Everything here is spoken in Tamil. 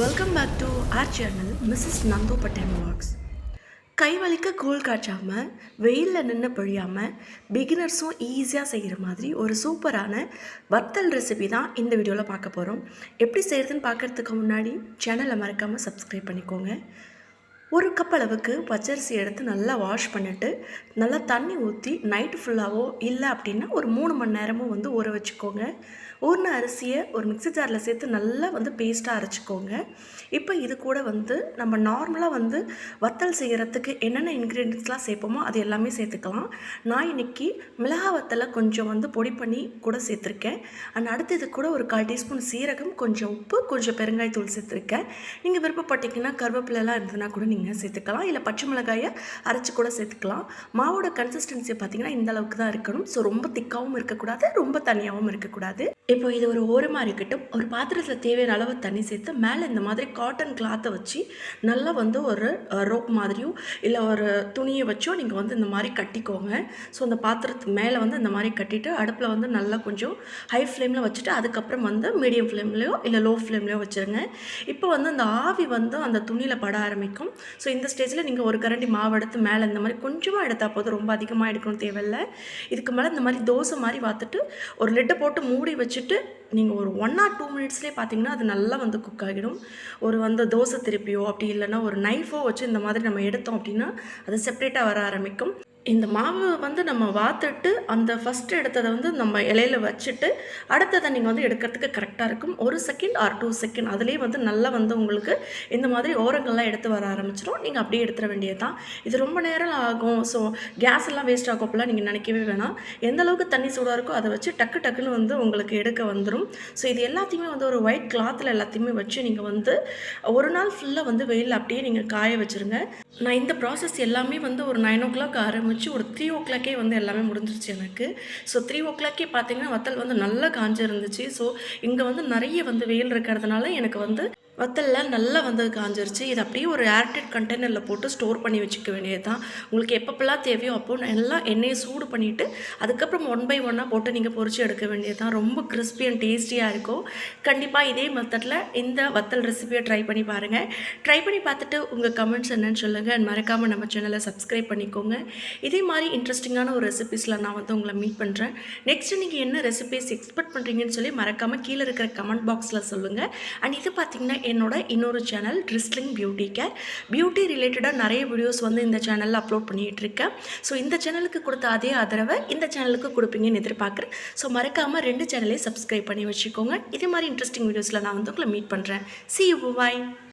Welcome back to our channel Mrs நந்தோ பட்டன் வாக்ஸ் கை வலிக்க கூழ் காய்ச்சாமல் வெயிலில் நின்று பொழியாமல் பிகினர்ஸும் ஈஸியாக செய்கிற மாதிரி ஒரு சூப்பரான வத்தல் ரெசிபி தான் இந்த வீடியோவில் பார்க்க போகிறோம் எப்படி செய்கிறதுன்னு பார்க்குறதுக்கு முன்னாடி சேனலை மறக்காமல் சப்ஸ்கிரைப் பண்ணிக்கோங்க. ஒரு கப் அளவுக்கு பச்சரிசி எடுத்து நல்லா வாஷ் பண்ணிவிட்டு நல்லா தண்ணி ஊற்றி நைட்டு ஃபுல்லாகவோ இல்லை அப்படின்னா ஒரு மூணு மணி நேரமும் வந்து ஊற வச்சுக்கோங்க. ஊறின அரிசியை ஒரு மிக்ஸி ஜாரில் சேர்த்து நல்லா வந்து பேஸ்ட்டாக அரைச்சிக்கோங்க. இப்போ இது கூட வந்து நம்ம நார்மலாக வந்து வத்தல் செய்கிறதுக்கு என்னென்ன இன்க்ரீடியன்ஸ்லாம் சேர்ப்போமோ அது எல்லாமே சேர்த்துக்கலாம். நான் இன்னைக்கு மிளகா வத்தலை கொஞ்சம் வந்து பொடி பண்ணி கூட சேர்த்துருக்கேன். அண்ட் அடுத்து இது கூட ஒரு கால் டீஸ்பூன் சீரகம் கொஞ்சம் உப்பு கொஞ்சம் பெருங்காயத்தூள் சேர்த்துருக்கேன். நீங்கள் விருப்பப்பட்டீங்கன்னா கருவேப்பிலெல்லாம் இருந்ததுன்னா கூட நீங்கள் சேர்த்துக்கலாம். இல்லை பச்சை மிளகாயை அரைச்சி கூட சேர்த்துக்கலாம். மாவோட கன்சிஸ்டன்சி பார்த்தீங்கன்னா இந்த அளவுக்கு தான் இருக்கணும். ஸோ ரொம்ப திக்காகவும் இருக்கக்கூடாது ரொம்ப தனியாகவும் இருக்கக்கூடாது. இப்போ இது ஒரு ஓரமாக இருக்கட்டும் ஒரு பாத்திரத்தில் தேவையான அளவு தண்ணி சேர்த்து மேலே இந்த மாதிரி காட்டன் கிளாத்தை வச்சு நல்லா வந்து ஒரு ரோப் மாதிரியோ இல்லை ஒரு துணியை வச்சோ நீங்கள் வந்து இந்த மாதிரி கட்டிக்கோங்க. ஸோ அந்த பாத்திரத்து மேலே வந்து இந்த மாதிரி கட்டிட்டு அடுப்பில் வந்து நல்லா கொஞ்சம் ஹை ஃப்ளேமில் வச்சுட்டு அதுக்கப்புறம் வந்து மீடியம் ஃப்ளேம்லேயோ இல்லை லோ ஃப்ளேம்லேயோ வச்சுருங்க. இப்போ வந்து அந்த ஆவி வந்து அந்த துணியில் பட ஆரம்பிக்கும். ஸோ இந்த ஸ்டேஜில் நீங்கள் ஒரு கரண்டி மாவு எடுத்து மேலே இந்த மாதிரி கொஞ்சமாக எடுத்தால் போதும் ரொம்ப அதிகமாக எடுக்கணும் தேவையில்லை. இதுக்கு மேலே இந்த மாதிரி தோசை மாதிரி பார்த்துட்டு ஒரு லிட்டை போட்டு மூடி வச்சு வச்சுட்டு நீங்கள் ஒரு ஒன் ஆர் டூ மினிட்ஸ்லேயே பார்த்தீங்கன்னா அது நல்லா வந்து குக் ஆகிடும். ஒரு வந்து தோசை திருப்பியோ அப்படி இல்லைன்னா ஒரு நைஃபோ வச்சு இந்த மாதிரி நம்ம எடுத்தோம் அப்படின்னா அது செப்பரேட்டாக வர ஆரம்பிக்கும். இந்த மாவு வந்து நம்ம வாத்துட்டு அந்த ஃபஸ்ட்டு எடுத்ததை வந்து நம்ம இலையில வச்சுட்டு அடுத்ததை நீங்கள் வந்து எடுக்கிறதுக்கு கரெக்டாக இருக்கும். ஒரு செகண்ட் ஆர் டூ செகண்ட் அதுலேயே வந்து நல்லா வந்து உங்களுக்கு இந்த மாதிரி ஓரங்கள்லாம் எடுத்து வர ஆரம்பிச்சிடும் நீங்கள் அப்படியே எடுத்துட வேண்டியது தான் இது ரொம்ப நேரம் ஆகும். ஸோ கேஸ் எல்லாம் வேஸ்ட் ஆகும் அப்படிலாம் நீங்கள் நினைக்கவே வேணாம். எந்த அளவுக்கு தண்ணி சூடாக இருக்கோ அதை வச்சு டக்கு டக்குன்னு வந்து உங்களுக்கு எடுக்க வந்துடும் ஸோ இது எல்லாத்தையுமே வந்து ஒரு ஒயிட் கிளாத்தில் எல்லாத்தையுமே வச்சு நீங்கள் வந்து ஒரு நாள் ஃபுல்லாக வந்து வெயில் அப்படியே நீங்கள் காய வச்சுருங்க. நான் இந்த ப்ராசஸ் எல்லாமே வந்து ஒரு நைன் ஓ கிளாக் ஆரம்பித்து ஒரு த்ரீ ஓ கிளாக்கே வந்து எல்லாமே முடிஞ்சிருச்சு எனக்கு. ஸோ த்ரீ ஓ கிளாக்கே பார்த்தீங்கன்னா வத்தல் வந்து நல்லா காஞ்சு இருந்துச்சு ஸோ இங்கே வந்து நிறைய வந்து வெயில் இருக்கிறதுனால எனக்கு வந்து வத்தலில் நல்லா வந்து காஞ்சிருச்சு. இது அப்படியே ஒரு ஏர்டெட் கண்டெய்னரில் போட்டு ஸ்டோர் பண்ணி வச்சுக்க வேண்டியது தான் உங்களுக்கு எப்பப்பெல்லாம் தேவையோ அப்போ எல்லாம் எண்ணெயை சூடு பண்ணிவிட்டு அதுக்கப்புறம் ஒன் பை ஒன்னாக போட்டு நீங்கள் பொறிச்சு எடுக்க வேண்டியது தான் ரொம்ப கிறிஸ்பி அண்ட் டேஸ்டியாக இருக்கும். கண்டிப்பாக இதே மெத்தடில் இந்த வத்தல் ரெசிபியை ட்ரை பண்ணி பாருங்கள் ட்ரை பண்ணி பார்த்துட்டு உங்கள் கமெண்ட்ஸ் என்னென்னு சொல்லுங்கள் அண்ட் மறக்காமல் நம்ம சேனலை சப்ஸ்கிரைப் பண்ணிக்கோங்க. இதே மாதிரி இன்ட்ரெஸ்டிங்கான ஒரு ரெசிபிஸில் நான் வந்து உங்களை மீட் பண்ணுறேன் நெக்ஸ்ட்டு நீங்கள் என்ன ரெசிபிஸ் எக்ஸ்பெக்ட் பண்ணுறீங்கன்னு சொல்லி மறக்காமல் கீழே இருக்கிற கமெண்ட் பாக்ஸில் சொல்லுங்கள் அண்ட் இது பார்த்திங்கன்னா என்னோட இன்னொரு channel drizzling beauty care beauty ரிலேட்டடாக நிறைய வீடியோஸ் வந்து இந்த சேனலில் அப்லோட் பண்ணிகிட்டு இருக்கேன் ஸோ இந்த சேனலுக்கு கொடுத்த அதே ஆதரவை இந்த சேனலுக்கு கொடுப்பீங்கன்னு எதிர்பார்க்குறேன். ஸோ மறக்காமல் ரெண்டு சேனலையும் சப்ஸ்கிரைப் பண்ணி வச்சுக்கோங்க. இதே மாதிரி இன்ட்ரெஸ்டிங் வீடியோஸில் நான் வந்து உங்களை மீட் பண்ணுறேன் சி யூ பாய்